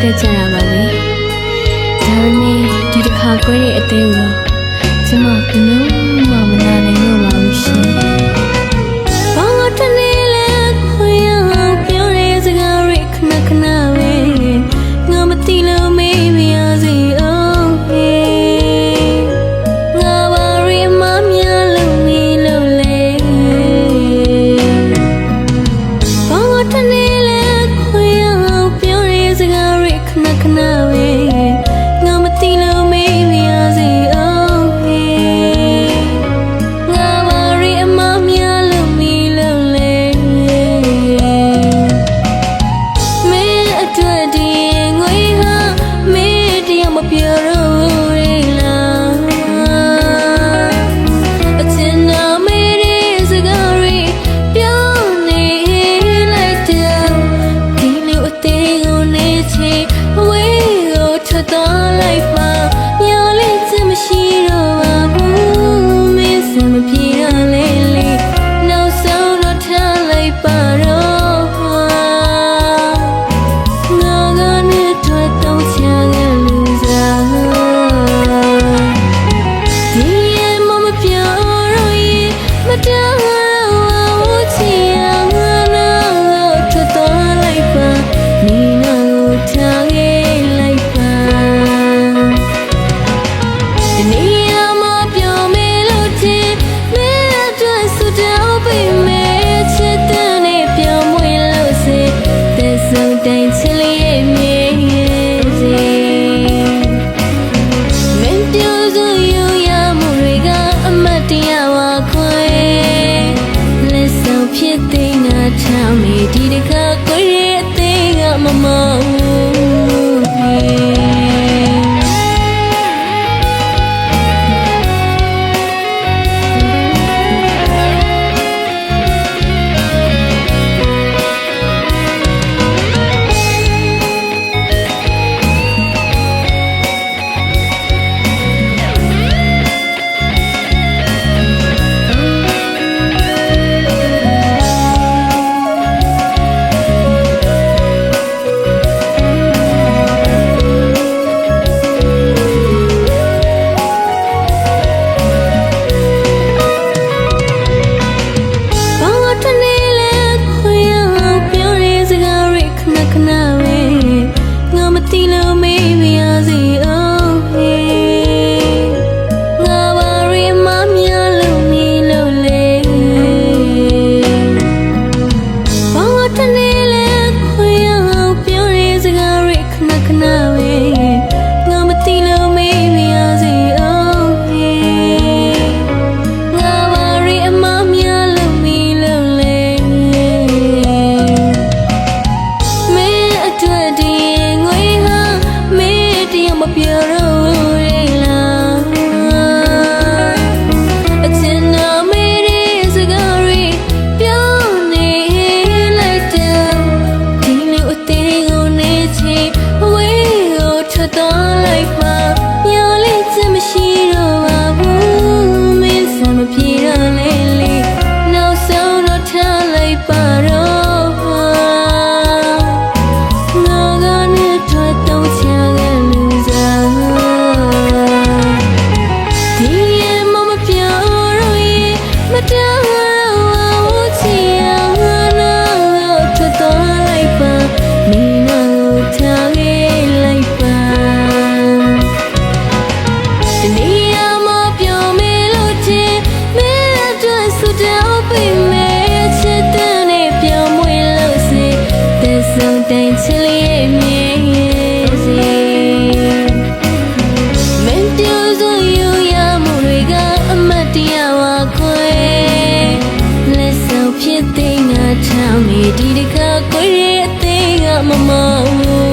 နှစ်သက်ကြတာပါလေဒါပေမဲ့ဒီတစ်ခါခွဲတဲ့အသေးကိုကျမဘယ်လိုမှမနာနိုင်တော့ပါဘူးရှင် now tell me ဒီတစ်ခါကိုရဲ့အသေးကမမော ဖြစ်တဲ့ငါချမ်းမြေဒီတခါကိုယ်ရဲ့အသေးကမမောဘူး